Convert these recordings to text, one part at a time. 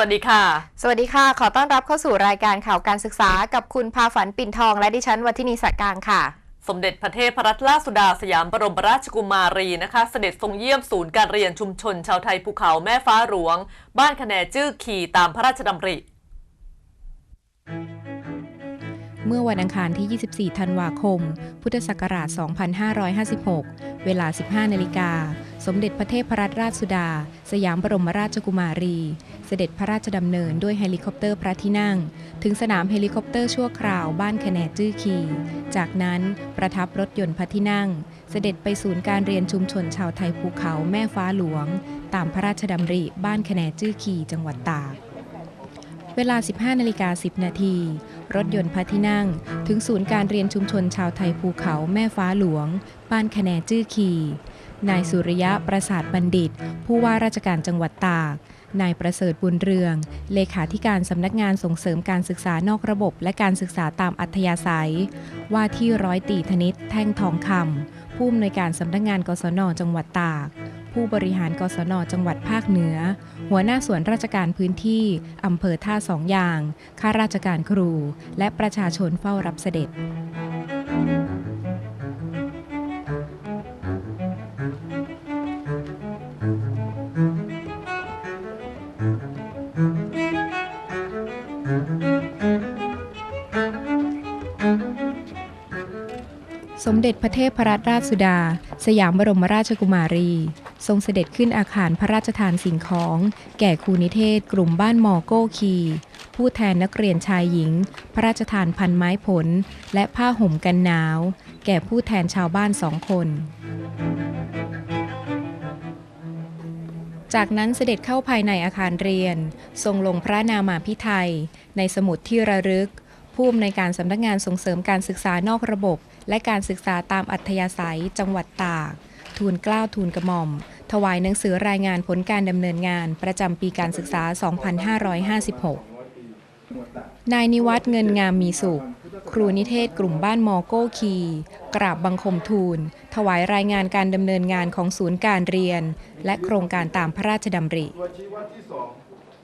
วัสดีค่ะ สวัสดีค่ะ ขอต้อนรับเข้าสู่รายการข่าวการศึกษากับคุณพาฝันปิ่นทองและดิฉันวัทินีสักการค่ะ สมเด็จพระเทพรัตนราชสุดาสยามบรมราชกุมารีนะคะ เสด็จทรงเยี่ยมศูนย์การเรียนชุมชนชาวไทยภูเขาแม่ฟ้าหลวง บ้านคะแนจื้อขี่ตามพระราชดำริ เมื่อวันอังคารที่ 24 ธันวาคม พุทธศักราช 2556 เวลา 15 นาฬิกา สมเด็จพระเทพรัตนราชสุดา สยามบรมราชกุมารี เสด็จพระราชดำเนินด้วยเฮลิคอปเตอร์พระที่นั่ง ถึงสนามเฮลิคอปเตอร์ชั่วคราวบ้านคะแนจื้อคี จากนั้นประทับรถยนต์พระที่นั่ง เสด็จไปศูนย์การเรียนชุมชนชาวไทยภูเขาแม่ฟ้าหลวง ตามพระราชดำริบ้านคะแนจื้อคีจังหวัดตาก เวลา 15นาฬิกา10 นาที รถยนต์พระที่นั่ง ถึงศูนย์การเรียนชุมชนชาวไทยภูเขาแม่ฟ้าหลวง บ้านคะแนจื้อคีนายสุริยะประสาทบัณฑิต ผู้ว่าราชการจังหวัดตาก นายประเสริฐบุญเรือง เลขาธิการสำนักงานส่งเสริมการศึกษานอกระบบ และการศึกษาตามอัธยาศัย ว่าที่ร้อยตีธนิตแท่งทองคำผู้อำนวยการสำนักงานกศนจังหวัดตาก ผู้บริหารกศนจังหวัดภาคเหนือ หัวหน้าส่วนราชการพื้นที่ อำเภอท่าสองอย่าง ข้าราชการครู และประชาชนเฝ้ารับเสด็จสมเด็จพระเทพรัตนราชสุดา สยามบรมราชกุมารี ทรงเสด็จขึ้นอาคารพระราชทานสิ่งของ แก่ครูนิเทศกลุ่มบ้านมอโก้คี ผู้แทนนักเรียนชายหญิง พระราชทานพันไม้ผล และผ้าห่มกันหนาว แก่ผู้แทนชาวบ้านสองคน จากนั้นเสด็จเข้าภายในอาคารเรียน ทรงลงพระนามาพิไทย ในสมุดที่ระลึกผู้อำนวยการสำนักงานส่งเสริมการศึกษานอกระบบ และการศึกษาตามอัธยาศัยจังหวัดตาก ทูลเกล้าทูลกระหม่อม ถวายหนังสือรายงานผลการดำเนินงานประจำปีการศึกษา 2556 นายนิวัฒน์เงินงามมีสุข ครูนิเทศกลุ่มบ้านมอโก้คี กราบบังคมทูล ถวายรายงานการดำเนินงานของศูนย์การเรียน และโครงการตามพระราชดำริตัวชี้วัดที่สอง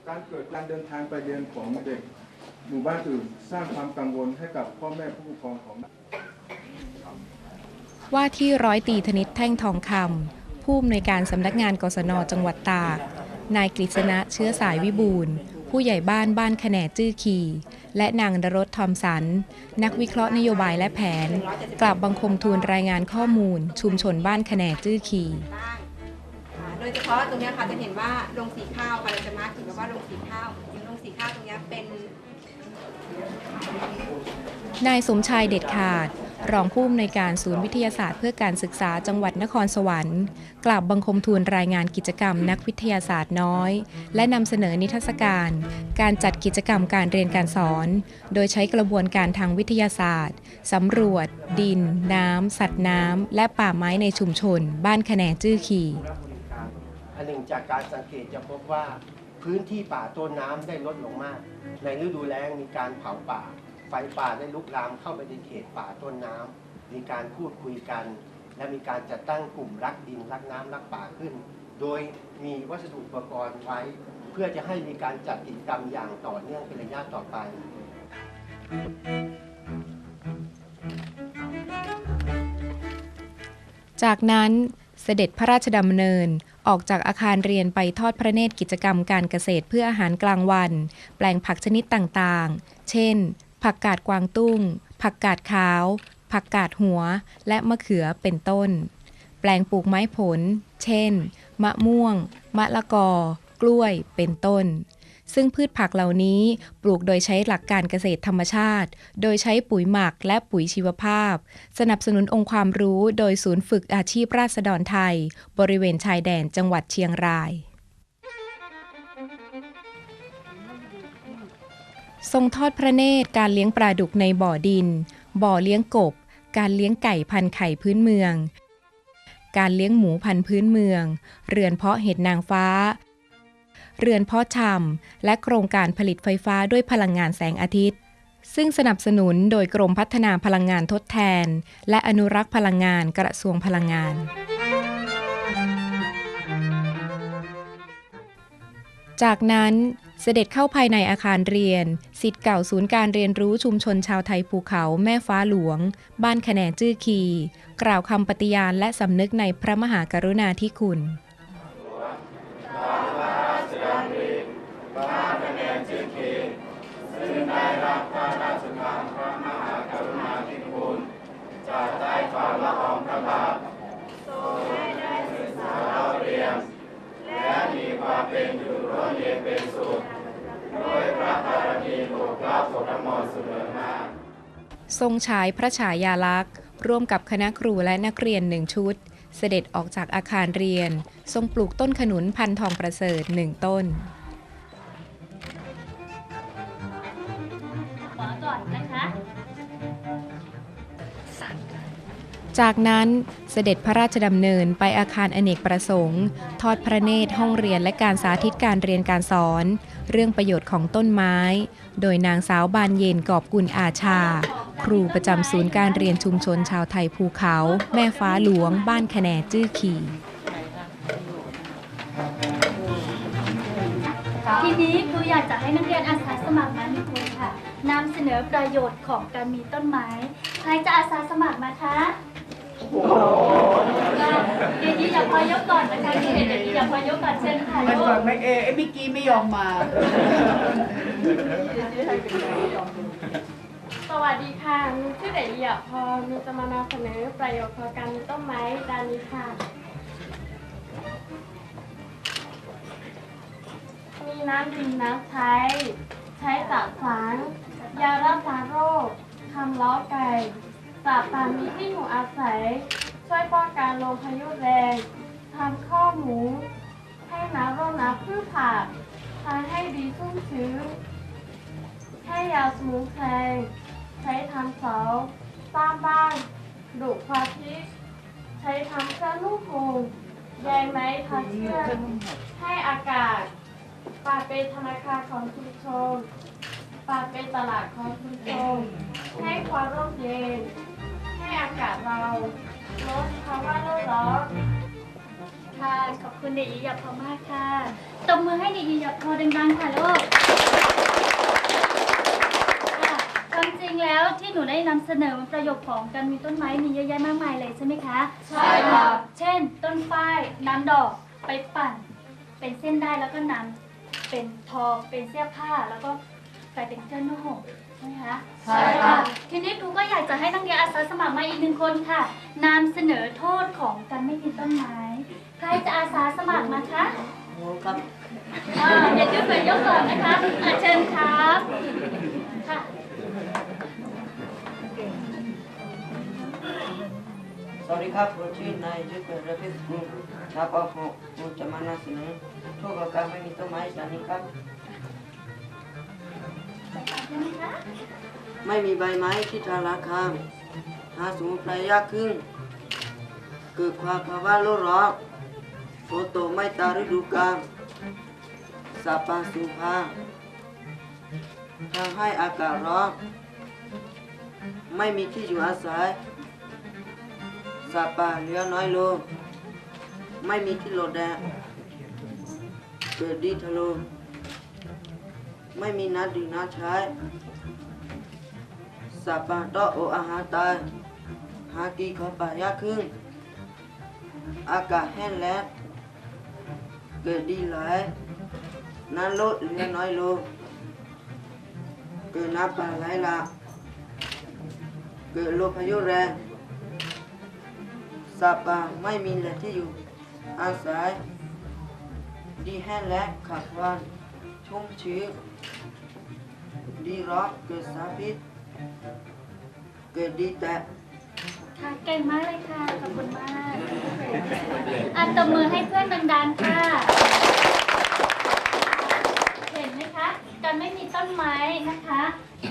การเกิดการเดินทางไปเรียนของเด็กหมู่บ้านอื่นสร้างความกังวลให้กับพ่อแม่ผู้ปกครองของ ว่าที่ร้อยตีธนิตแท่งทองคำผู้อำนวยการสำนักงานกศนจังหวัดตาก นายกฤษณะเชื้อสายวิบูลผู้ใหญ่บ้านบ้านคะแนจื้อคี และนางดรสทอมสัน นักวิเคราะห์นโยบายและแผน กลับบังคมทูลรายงานข้อมูล ชุมชนบ้านคะแนจื้อคีโดยเฉพาะตรงนี้ค่ะจะเห็นว่าโรงสีข้าวค่ะเราจะมาร์ถึงว่าโรงสีข้าวโรงสีข้าวตรงนี้เป็น นายสมชายเด็ดขาด รองผู้อำนวยการศูนย์วิทยาศาสตร์เพื่อการศึกษาจังหวัดนครสวรรค์ กล่าวบังคมทูลรายงานกิจกรรมนักวิทยาศาสตร์น้อย และนำเสนอนิทรรศการ การจัดกิจกรรมการเรียนการสอน โดยใช้กระบวนการทางวิทยาศาสตร์สำรวจ ดิน น้ำสัตว์น้ำและป่าไม้ในชุมชน บ้านคะแนจื้อคีอันหนึ่งจากการสังเกตจะพบว่าพื้นที่ป่าต้นน้ำได้ลดลงมาก ในฤดูแล้งมีการเผาป่า ไฟป่าได้ลุกลามเข้าไปในเขตป่าต้นน้ำมีการพูดคุยกัน และมีการจัดตั้งกลุ่มรักดินรักน้ำรักป่าขึ้น โดยมีวัสดุอุปกรณ์ไว้ เพื่อจะให้มีการจัดกิจกรรมอย่างต่อเนื่องเป็นระยะต่อไปจากนั้นเสด็จพระราชดำเนินออกจากอาคารเรียนไปทอดพระเนตรกิจกรรมการเกษตรเพื่ออาหารกลางวัน แปลงผักชนิดต่างๆ เช่น ผักกาดกวางตุ้ง ผักกาดขาว ผักกาดหัว และมะเขือเป็นต้น แปลงปลูกไม้ผล เช่น มะม่วง มะละกอ กล้วย เป็นต้น ซึ่งพืชผักเหล่านี้ปลูกโดยใช้หลักการเกษตรธรรมชาติ โดยใช้ปุ๋ยหมักและปุ๋ยชีวภาพ สนับสนุนองค์ความรู้โดยศูนย์ฝึกอาชีพราษฎรไทย บริเวณชายแดนจังหวัดเชียงราย ทรงทอดพระเนตรการเลี้ยงปลาดุกในบ่อดิน บ่อเลี้ยงกบ การเลี้ยงไก่พันไข่พื้นเมือง การเลี้ยงหมูพันพื้นเมือง เรือนเพาะเห็ดนางฟ้า เรือนเพาะชำและโครงการผลิตไฟฟ้าด้วยพลังงานแสงอาทิตย์ ซึ่งสนับสนุนโดยกรมพัฒนาพลังงานทดแทน และอนุรักษ์พลังงานกระทรวงพลังงานจากนั้น เสด็จเข้าภายในอาคารเรียนสิทธิ์เก่าศูนย์การเรียนรู้ชุมชนชาวไทยภูเขาแม่ฟ้าหลวง บ้านแขนงจื้อคี กล่าวคำปฏิญาณและสำนึกในพระมหากรุณาธิคุณ ทรงฉายพระฉายาลักษณ์ ร่วมกับคณะครูและนักเรียนหนึ่งชุด เสด็จออกจากอาคารเรียน ทรงปลูกต้นขนุนพันทองประเสริฐหนึ่งต้นขอก่อนนะคะจากนั้นเสด็จพระราชดำเนินไปอาคารอเนกประสงค์ ทอดพระเนตรห้องเรียนและการสาธิตการเรียนการสอน เรื่องประโยชน์ของต้นไม้ โดยนางสาวบานเย็นกอบกุลอาชา ครูประจำศูนย์การเรียนชุมชนชาวไทยภูเขา แม่ฟ้าหลวง บ้านแขนจื้อขี่ ทีนี้ครูอยากจะให้นักเรียนอาสาสมัครมาหนึ่งคนค่ะนำเสนอประโยชน์ของการมีต้นไม้ ใครจะอาสาสมัครมาคะเดี๋ยวนี้อย่าพอยกก่อนนะคะเดี๋ยวนี้อย่าพอยกก่อนเชิญค่ะมันลูก่อกนไม่เอไอ้เมื่อกี้ไม่ยอมมาส วัสดีค่ะนูชื่อเด็กหยพรหนูจะมานำเสนอประโยชน์ขอการมีต้นไม้ดานี้ค่ะ มีน้ำดื่มน้ำใช้ ใช้สระสางยารักษาโรคทำล้อไก่ปราบปามีที่อยู่อาศัย ช่วยป้องกันลมพายุแรงทำข้อหมู ให้น้ำร่มน้ำพืชผักทานให้ดีชุ่มชื้นให้ยาสมุนไพร ช้ทำเสาสร้างบ้านดุพาทิตใช้ทำเครื่องนุ่งห่มใยไม้ทาเชือกให้อากาศป่าเป็นธนาคารของชุมชนป่าเป็นตลาดของชุมชนให้ความร่มเย็น ให้อากาศเราลดภาวะโลกร้อนค่ะขอบคุณเด็กหญิงหยาพอมากค่ะตบมือให้เด็กหญิงหยาพอดังๆค่ะลูกค่ะความ จริงแล้วที่หนูได้นำเสนอประโยชน์ของการมีต้นไม้มีเยอะแยะมากมายเลยใช่ไหมคะใช่ค่ะเช่น ต้นฝ้ายน้ำดอกไปปั่น เป็นเส้นได้แล้วก็นำเป็นทอเป็นเสื้อผ้าแล้วก็กลายเป็นเครื่องนุ่งห่มใช่ไหมคะใช่ค่ะ ทีนี้ครูก็อยากจะให้นักเรียนอาสาสมัครมาอีกหนึ่งคนค่ะนำเสนอโทษของการไม่มีต้นไม้ใครจะอาสาสมัครมาคะอ่าอย่าดื้อไปยกก่อนนะคะอะเชิญครับ สวัสดีครับผมชื่อนายยุทธเป็นระเบิดกรุงนาปหกผมจะมานำเสนอโทษของการไม่มีต้นไม้ชนิดครับ ไม่มีใบไม้ที่ทาราคาหาสมุนไพรยากขึ้น เกิดความภาวะโลกร้อนฝนตกไม่ตามฤดูกาลสาปานสูพาทำให้อากาศร้อนไม่มีที่อยู่อาศัย สัตว์ป่าเหลือน้อยลง ไม่มีที่หลบแดเกิดดีทะลุไม่มีน้ำดื่มน้ำใช้สัตว์ป่าต้องออาหารตายหากินขอป่ายากขึ้น อากาศแห้งแล้งเกิดดีหลายน้ำลดเหลือน้อยลงเกิดน้ำป่าไหลหลากเกิดลมพายุแรง สัตว์ป่าไม่มีแหล่งที่อยู่ อาศัย ดีแห้งและขาดวันชุ่มชื้นดีร้อนเกิดสารพิษ เกิดดีแตกค่ะเก่งมากเลยค่ะ ขอบคุณมากอะตบมือให้เพื่อนดังๆค่ะ เห็นไหมคะ การไม่มีต้นไม้นะคะ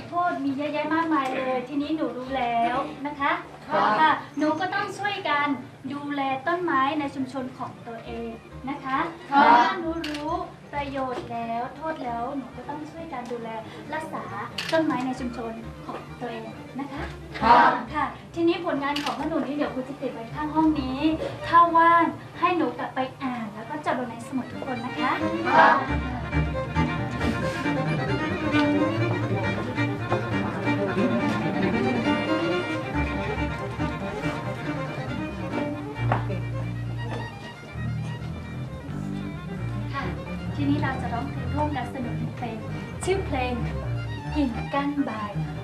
โทษมีเยอะแยะมากมายเลย ทีนี้หนูรู้แล้วนะคะ ค่ะหนูก็ต้องช่วยกันดูแลต้นไม้ในชุมชนของตัวเองนะคะเมื่อหนูรู้ประโยชน์แล้วโทษแล้วหนูก็ต้องช่วยกันดูแลรักษาต้นไม้ในชุมชนของตัวเองนะคะค่ะทีนี้ผลงานของพวกหนูนี่เดี๋ยวครูจะติดไว้ข้างห้องนี้ ถ้าว่างให้หนูกลับไปอ่าน แล้วก็จดลงในสมุดทุกคนนะคะ กิ่งก้านใบ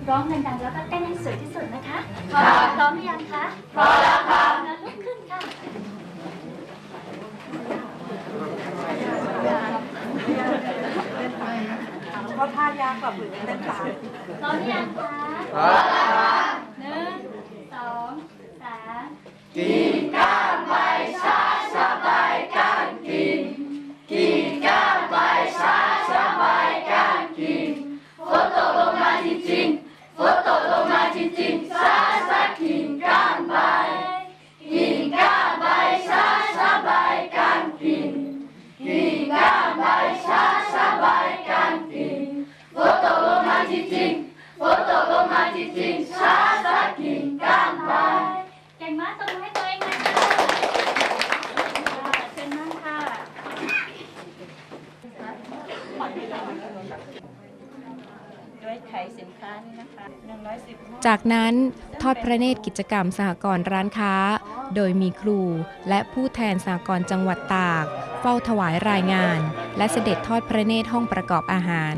ร้องดังๆแล้วก็เต้นให้สวยที่สุดนะคะพร้อมพร้อมหรือยังคะพร้อมแล้วค่ะงั้นลุกขึ้นค่ะก็ท่ายากกว่าผืนเต้นตามพร้อมหรือยังคะพร้อม จากนั้นทอดพระเนตรกิจกรรมสหกรณ์ร้านค้า โดยมีครูและผู้แทนสหกรณ์จังหวัดตาก เฝ้าถวายรายงาน และเสด็จทอดพระเนตรห้องประกอบอาหาร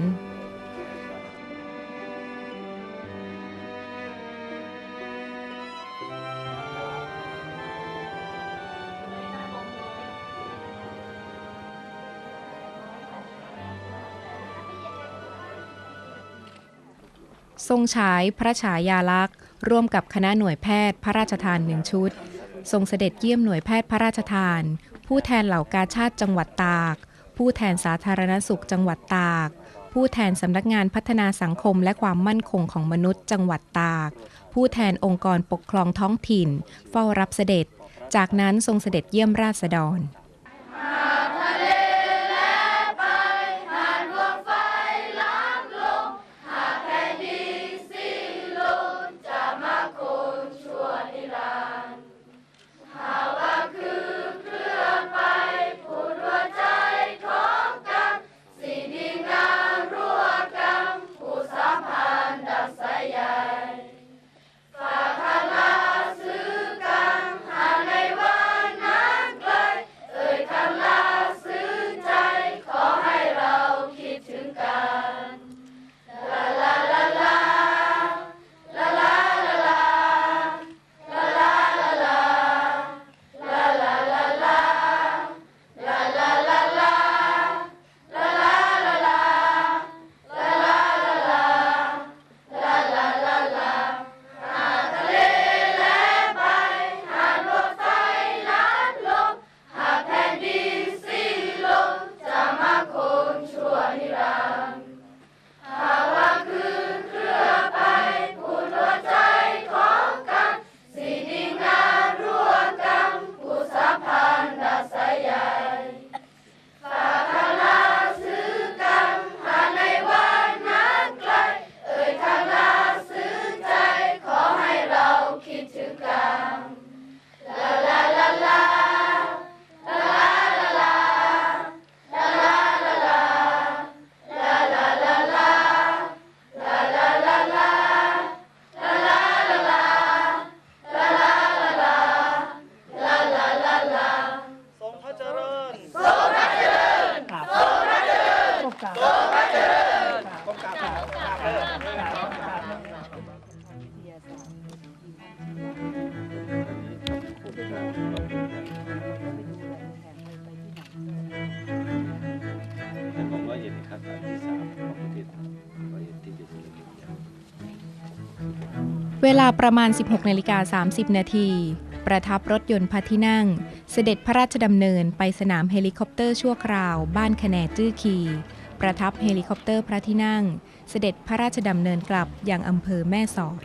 ทรงฉายพระฉายาลักษณ์ ร่วมกับคณะหน่วยแพทย์พระราชทานหนึ่งชุด ทรงเสด็จเยี่ยมหน่วยแพทย์พระราชทาน ผู้แทนเหล่ากาชาติจังหวัดตาก ผู้แทนสาธารณสุขจังหวัดตาก ผู้แทนสำนักงานพัฒนาสังคมและความมั่นคงของมนุษย์จังหวัดตาก ผู้แทนองค์กรปกครองท้องถิ่น เฝ้ารับเสด็จ จากนั้นทรงเสด็จเยี่ยมราษฎร ประมาณ 16นาฬิกา30 นาที ประทับรถยนต์พระที่นั่ง เสด็จพระราชดำเนินไปสนามเฮลิคอปเตอร์ชั่วคราว บ้านคะแนจื้อคี ประทับเฮลิคอปเตอร์พระที่นั่ง เสด็จพระราชดำเนินกลับยังอำเภอแม่สอด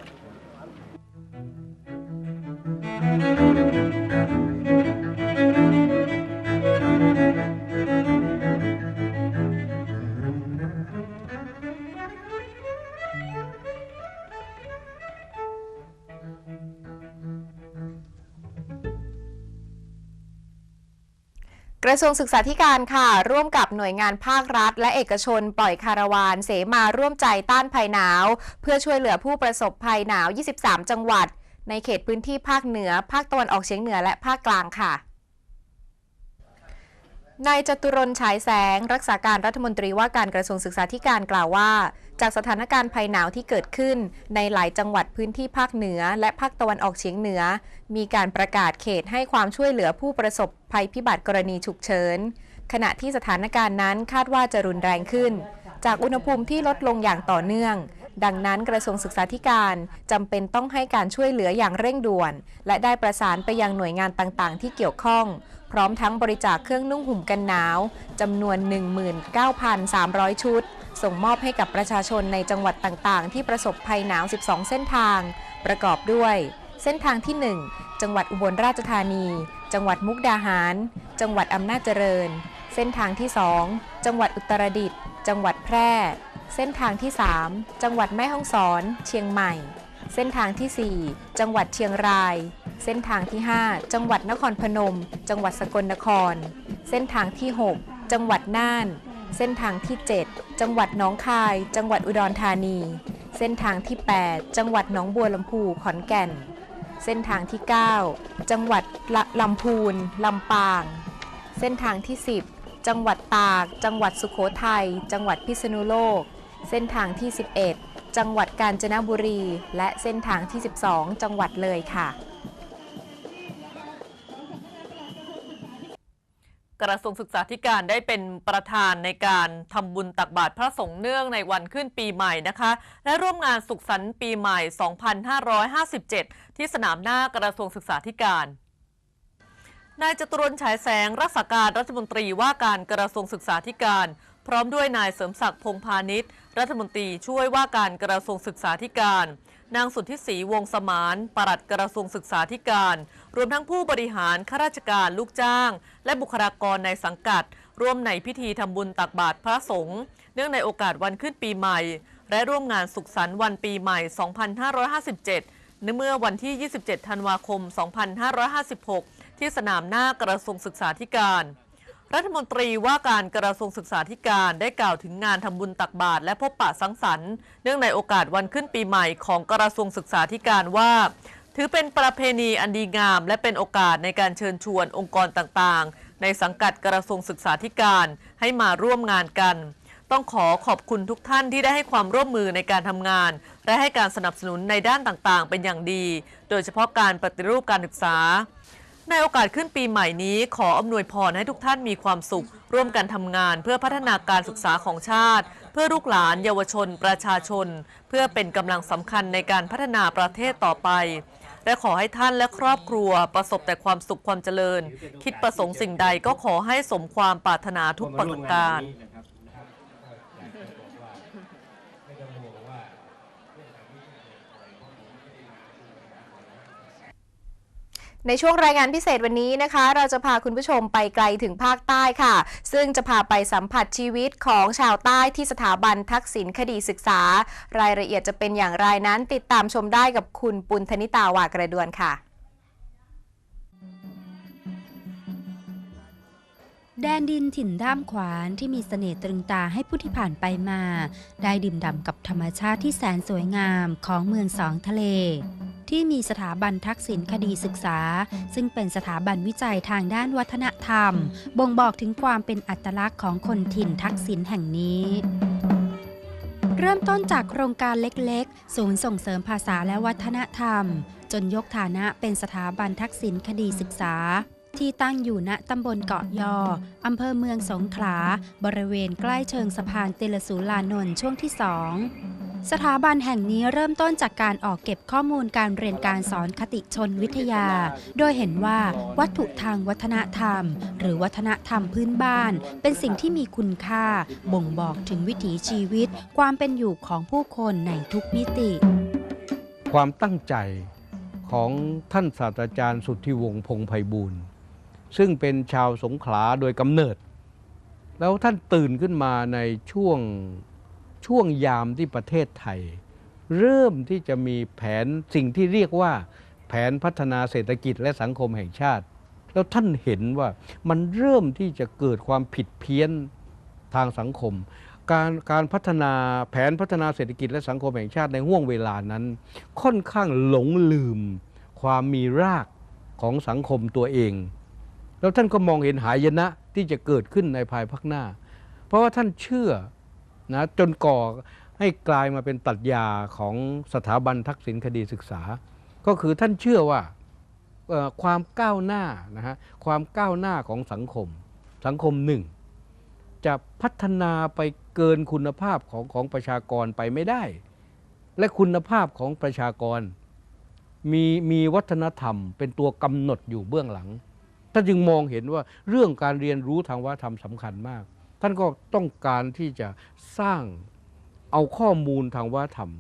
ระทรวงศึกษาธิการค่ะ ร่วมกับหน่วยงานภาครัฐ และเอกชนปล่อยคาราวานเสมาร่วมใจต้านภัยหนาว เพื่อช่วยเหลือผู้ประสบภัยหนาว 23 จังหวัด ในเขตพื้นที่ภาคเหนือ ภาคตะวันออกเฉียงเหนือและภาคกลางค่ะนายจตุรนฉายแสง รักษาการรัฐมนตรีว่าการกระทรวงศึกษาธิการกล่าวว่า จากสถานการณ์ภัยหนาวที่เกิดขึ้น ในหลายจังหวัดพื้นที่ภาคเหนือ และภาคตะวันออกเฉียงเหนือ มีการประกาศเขตให้ความช่วยเหลือผู้ประสบภัยพิบัติกรณีฉุกเฉินขณะที่สถานการณ์นั้นคาดว่าจะรุนแรงขึ้น จากอุณหภูมิที่ลดลงอย่างต่อเนื่อง ดังนั้นกระทรวงศึกษาธิการจำเป็นต้องให้การช่วยเหลืออย่างเร่งด่วน และได้ประสานไปยังหน่วยงานต่างๆ ที่เกี่ยวข้อง พร้อมทั้งบริจาคเครื่องนุ่งห่มกันหนาวจำนวน 19,300 ชุด ส่งมอบให้กับประชาชนในจังหวัดต่างๆ ที่ประสบภัยหนาว 12 เส้นทาง ประกอบด้วย เส้นทางที่ 1 จังหวัดอุบลราชธานี จังหวัดมุกดาหาร จังหวัดอำนาจเจริญ เส้นทางที่ 2 จังหวัดอุตรดิตถ์จังหวัดแพร่ เส้นทางที่ 3 จังหวัดแม่ฮ่องสอน เชียงใหม่ เส้นทางที่ 4 จังหวัดเชียงราย เส้นทางที่ 5 จังหวัดนครพนม จังหวัดสกลนคร เส้นทางที่ 6 จังหวัดน่าน เส้นทางที่ 7 จังหวัดหนองคาย จังหวัดอุดรธานี เส้นทางที่ 8 จังหวัดหนองบัวลำพูขอนแก่น เส้นทางที่ 9 จังหวัดลลำพูนลำปาง เส้นทางที่ 10 จังหวัดตาก จังหวัดสุโขทัย จังหวัดพิษณุโลก เส้นทางที่ 11 จังหวัดกาญจนบุรี และเส้นทางที่ 12 จังหวัดเลยค่ะ กระทรวงศึกษาธิการได้เป็นประธานในการทำบุญตักบาตรพระสงฆ์เนื่องในวันขึ้นปีใหม่นะคะ และร่วมงานสุขสันต์ปีใหม่ 2557 ที่สนามหน้ากระทรวงศึกษาธิการนายจตุรนฉายแสงรักษาการรัฐมนตรีว่าการกระทรวงศึกษาธิการ พร้อมด้วยนายเสริมศักดิ์พงพาณิชย์ รัฐมนตรีช่วยว่าการกระทรวงศึกษาธิการ นางสุทธิศรีวงศ์สมานปลัดกระทรวงศึกษาธิการ รวมทั้งผู้บริหารข้าราชการลูกจ้าง และบุคลากรในสังกัด ร่วมในพิธีทำบุญตักบาตรพระสงฆ์เนื่องในโอกาสวันขึ้นปีใหม่ และร่วมงานสุขสันต์วันปีใหม่ 2557 ในเมื่อวันที่ 27 ธันวาคม 2556 ที่สนามหน้ากระทรวงศึกษาธิการ รัฐมนตรีว่าการกระทรวงศึกษาธิการได้กล่าวถึงงานทำบุญตักบาตรและพบปะสังสรรค์เนื่องในโอกาสวันขึ้นปีใหม่ของกระทรวงศึกษาธิการว่า ถือเป็นประเพณีอันดีงาม และเป็นโอกาสในการเชิญชวนองค์กรต่างๆ ในสังกัดกระทรวงศึกษาธิการให้มาร่วมงานกัน ต้องขอขอบคุณทุกท่านที่ได้ให้ความร่วมมือในการทำงาน และให้การสนับสนุนในด้านต่างๆ เป็นอย่างดี โดยเฉพาะการปฏิรูปการศึกษา ในโอกาสขึ้นปีใหม่นี้ขออำนวยพรให้ทุกท่านมีความสุข ร่วมกันทำงานเพื่อพัฒนาการศึกษาของชาติ เพื่อลูกหลาน เยาวชน ประชาชน เพื่อเป็นกำลังสำคัญในการพัฒนาประเทศต่อไป และขอให้ท่านและครอบครัวประสบแต่ความสุขความเจริญ คิดประสงค์สิ่งใดก็ขอให้สมความปรารถนาทุกประการ ในช่วงรายงานพิเศษวันนี้นะคะ เราจะพาคุณผู้ชมไปไกลถึงภาคใต้ค่ะ ซึ่งจะพาไปสัมผัสชีวิตของชาวใต้ที่สถาบันทักษิณคดีศึกษา รายละเอียดจะเป็นอย่างไรนั้นติดตามชมได้กับคุณปุณธนิตาวากระดวนค่ะ แดนดินถิ่นด้ามขวานที่มีเสน่ห์ตรึงตาให้ผู้ที่ผ่านไปมา ได้ดื่มด่ำกับธรรมชาติที่แสนสวยงามของเมืองสองทะเล ที่มีสถาบันทักษิณคดีศึกษา ซึ่งเป็นสถาบันวิจัยทางด้านวัฒนธรรม บ่งบอกถึงความเป็นอัตลักษณ์ของคนถิ่นทักษิณแห่งนี้เริ่มต้นจากโครงการเล็กๆ ศูนย์ส่งเสริมภาษาและวัฒนธรรม จนยกฐานะเป็นสถาบันทักษิณคดีศึกษา ที่ตั้งอยู่ณตำบลเกาะยอ อำเภอเมืองสงขลา บริเวณใกล้เชิงสะพานเตลสูลานนท์ช่วงที่2 สถาบันแห่งนี้เริ่มต้นจากการออกเก็บข้อมูลการเรียนการสอนคติชนวิทยา โดยเห็นว่าวัตถุทางวัฒนธรรม หรือวัฒนธรรมพื้นบ้าน เป็นสิ่งที่มีคุณค่า บ่งบอกถึงวิถีชีวิต ความเป็นอยู่ของผู้คนในทุกมิติ ความตั้งใจของท่านศาสตราจารย์สุทธิวงศ์พงไพบูรณ์ซึ่งเป็นชาวสงขลาโดยกำเนิด แล้วท่านตื่นขึ้นมาในช่วง ช่วงยามที่ประเทศไทย เริ่มที่จะมีแผนสิ่งที่เรียกว่า แผนพัฒนาเศรษฐกิจและสังคมแห่งชาติ แล้วท่านเห็นว่ามันเริ่มที่จะเกิดความผิดเพี้ยนทางสังคม การการพัฒนาแผนพัฒนาเศรษฐกิจและสังคมแห่งชาติในห่วงเวลานั้น ค่อนข้างหลงลืม ความมีรากของสังคมตัวเอง แล้วท่านก็มองเห็นหายนะที่ที่จะเกิดขึ้นในภายภาคหน้า เพราะว่าท่านเชื่อ นะจนก่อให้กลายมาเป็นปรัชญาของสถาบันทักษิณคดีศึกษา ก็คือท่านเชื่อว่าความก้าวหน้านะฮะความก้าวหน้าของสังคม สังคมหนึ่งจะพัฒนาไปเกินคุณภาพของของประชากรไปไม่ได้ และคุณภาพของประชากร มีมีวัฒนธรรม เป็นตัวกำหนดอยู่เบื้องหลังท่านจึงมองเห็นว่าเรื่องการเรียนรู้ทางวัฒนธรรมสำคัญมาก ท่านก็ต้องการที่จะสร้างเอาข้อมูลทางวัฒนธรรม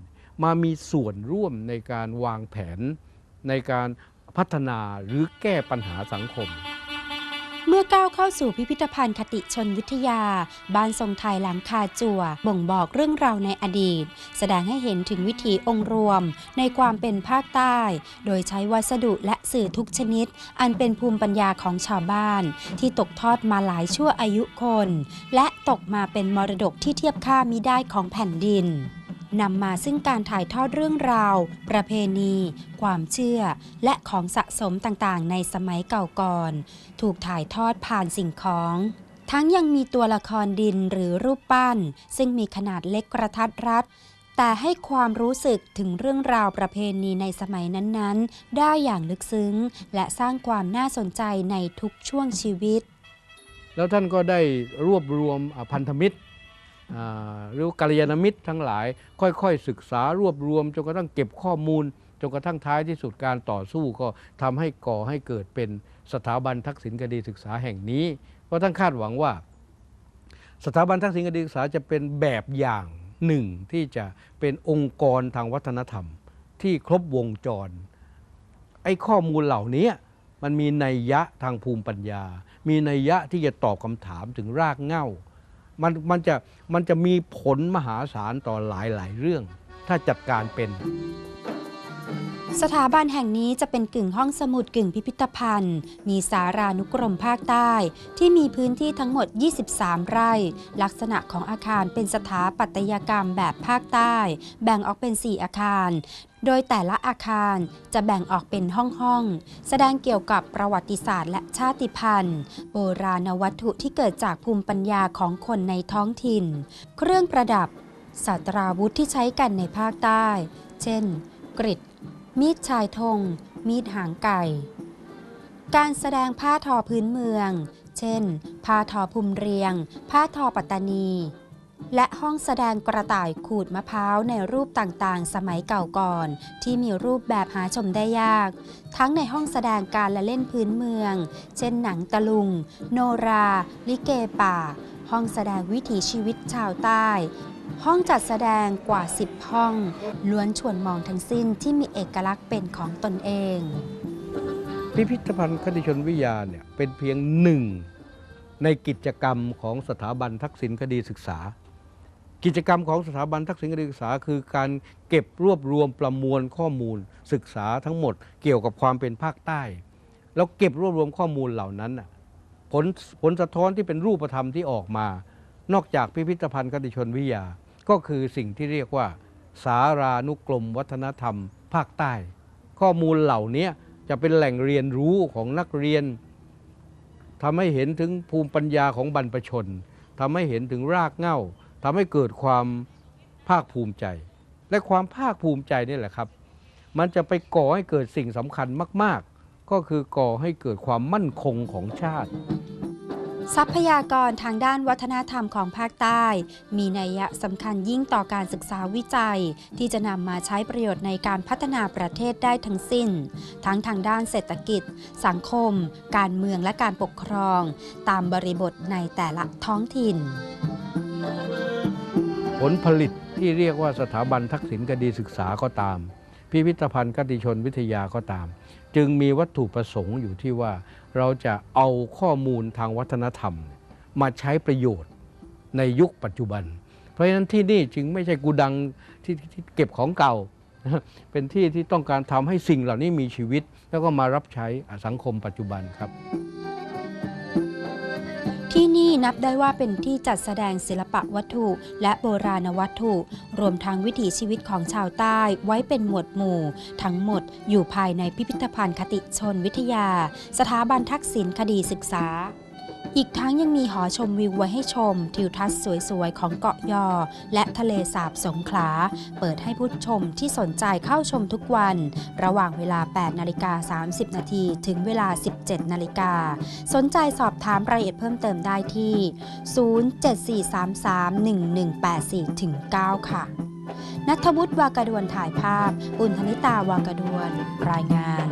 มามีส่วนร่วมในการวางแผนในการพัฒนาหรือแก้ปัญหาสังคม เมื่อก้าวเข้าสู่พิพิธภัณฑ์คติชนวิทยา บ้านทรงไทยหลังคาจั่ว บ่งบอกเรื่องราวในอดีต แสดงให้เห็นถึงวิถีองค์รวม ในความเป็นภาคใต้ โดยใช้วัสดุและสื่อทุกชนิด อันเป็นภูมิปัญญาของชาวบ้าน ที่ตกทอดมาหลายชั่วอายุคน และตกมาเป็นมรดกที่เทียบค่ามิได้ของแผ่นดิน นำมาซึ่งการถ่ายทอดเรื่องราว ประเพณี ความเชื่อ และของสะสมต่างๆ ในสมัยเก่าก่อน ถูกถ่ายทอดผ่านสิ่งของ ทั้งยังมีตัวละครดินหรือรูปปั้น ซึ่งมีขนาดเล็กกระทัดรัดแต่ให้ความรู้สึกถึงเรื่องราวประเพณีในสมัยนั้นๆ ได้อย่างลึกซึ้ง และสร้างความน่าสนใจในทุกช่วงชีวิต แล้วท่านก็ได้รวบรวมพันธมิตร หรือกัลยาณมิตรทั้งหลาย ค่อยๆ ศึกษารวบรวมจนกระทั่งเก็บข้อมูลจนกระทั่งท้ายที่สุดการต่อสู้ก็ทำให้ก่อให้เกิดเป็นสถาบันทักษิณคดีศึกษาแห่งนี้ เพราะท่านคาดหวังว่า สถาบันทักษิณคดีศึกษาจะเป็นแบบอย่างหนึ่งที่จะเป็นองค์กรทางวัฒนธรรม ที่ครบวงจร ไอ้ข้อมูลเหล่านี้มันมีนัยยะทางภูมิปัญญา มีนัยยะที่จะตอบคำถามถึงรากเหง้า มันมันจะมันจะมีผลมหาศาลต่อหลายหลายๆเรื่อง ถ้าจัดการเป็น สถาบันแห่งนี้จะเป็นกึ่งห้องสมุดกึ่งพิพิธภัณฑ์ มีสารานุกรมภาคใต้ ที่มีพื้นที่ทั้งหมด 23 ไร่ ลักษณะของอาคารเป็นสถาปัตยกรรมแบบภาคใต้ แบ่งออกเป็น 4 อาคาร โดยแต่ละอาคารจะแบ่งออกเป็นห้องๆ แสดงเกี่ยวกับประวัติศาสตร์และชาติพันธุ์ โบราณวัตถุที่เกิดจากภูมิปัญญาของคนในท้องถิ่น เครื่องประดับศาสตราวุธที่ใช้กันในภาคใต้ เช่น กริด มีดชายธง มีดหางไก่ การแสดงผ้าทอพื้นเมือง เช่น ผ้าทอภูมิเรียง ผ้าทอปัตตานี และห้องแสดงกระต่ายขูดมะพร้าวในรูปต่างๆ สมัยเก่าก่อน ที่มีรูปแบบหาชมได้ยาก ทั้งในห้องแสดงการละเล่นพื้นเมือง เช่นหนังตะลุง โนรา ลิเกป่าห้องแสดงวิถีชีวิตชาวใต้ ห้องจัดแสดงกว่า 10 ห้อง ล้วนชวนมองทั้งสิ้นที่มีเอกลักษณ์เป็นของตนเอง พิพิธภัณฑ์คติชนวิทยาเนี่ยเป็นเพียงหนึ่งในกิจกรรมของสถาบันทักษิณคดีศึกษา กิจกรรมของสถาบันทักษิณคดีศึกษา คือการเก็บรวบรวมประมวลข้อมูล ศึกษาทั้งหมดเกี่ยวกับความเป็นภาคใต้ แล้วเก็บรวบรวมข้อมูลเหล่านั้นผลผลสะท้อนที่เป็นรูปธรรมที่ออกมา นอกจากพิพิธภัณฑ์คติชนวิทยา ก็คือสิ่งที่เรียกว่า สารานุกรมวัฒนธรรม ภาคใต้ ข้อมูลเหล่านี้จะเป็นแหล่งเรียนรู้ของนักเรียนทำให้เห็นถึงภูมิปัญญาของบรรพชนทำให้เห็นถึงรากเหง้าทำให้เกิดความภาคภูมิใจ และความภาคภูมิใจนี่แหละครับ มันจะไปก่อให้เกิดสิ่งสำคัญมาก ๆ ก็คือก่อให้เกิดความมั่นคงของชาติ ทรัพยากรทางด้านวัฒนธรรมของภาคใต้ มีนัยยะสำคัญยิ่งต่อการศึกษาวิจัย ที่จะนำมาใช้ประโยชน์ในการพัฒนาประเทศได้ทั้งสิ้น ทั้งทางด้านเศรษฐกิจ สังคม การเมืองและการปกครอง ตามบริบทในแต่ละท้องถิ่น ผลผลิตที่เรียกว่าสถาบันทักษิณคดีศึกษาก็ตาม พิพิธภัณฑ์คติชนวิทยาก็ตาม จึงมีวัตถุประสงค์อยู่ที่ว่า เราจะเอาข้อมูลทางวัฒนธรรม มาใช้ประโยชน์ในยุคปัจจุบัน เพราะฉะนั้นที่นี่จึงไม่ใช่กูดังที่ที่เก็บของเก่า เป็นที่ที่ต้องการทำให้สิ่งเหล่านี้มีชีวิต แล้วก็มารับใช้สังคมปัจจุบันครับ ที่นี่นับได้ว่าเป็นที่จัดแสดงศิลปะวัตถุ และโบราณวัตถุ รวมทั้งวิถีชีวิตของชาวใต้ไว้เป็นหมวดหมู่ ทั้งหมดอยู่ภายในพิพิธภัณฑ์คติชนวิทยา สถาบันทักษิณคดีศึกษา อีกทั้งยังมีหอชมวิวไว้ให้ชม ทิวทัศน์สวยๆ ของเกาะยอ และทะเลสาบสงขลา เปิดให้ผู้ชมที่สนใจเข้าชมทุกวัน ระหว่างเวลา 8 นาฬิกา 30 นาทีถึงเวลา 17 นาฬิกา สนใจสอบถามรายละเอียดเพิ่มเติมได้ที่ 074331184-9 ค่ะนัทวุฒิวากระดวนถ่ายภาพปุณธนิตาวากระดวน รายงาน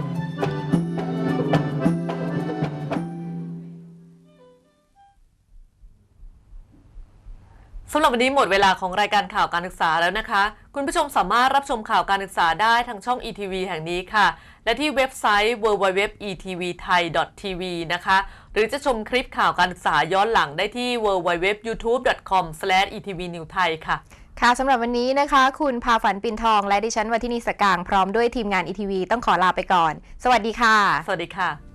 สำหรับวันนี้หมดเวลาของรายการข่าวการศึกษาแล้วนะคะ คุณผู้ชมสามารถรับชมข่าวการศึกษาได้ทางช่อง ETV แห่งนี้ค่ะ และที่เว็บไซต์ www.etvthai.tv นะคะ หรือจะชมคลิปข่าวการศึกษาย้อนหลังได้ที่ www.youtube.com/etvnewthai ค่ะค่ะสำหรับวันนี้นะคะ คุณพาฝันปินทองและดิฉันวัทินีสกางพร้อมด้วยทีมงาน ETV ต้องขอลาไปก่อน สวัสดีค่ะ สวัสดีค่ะ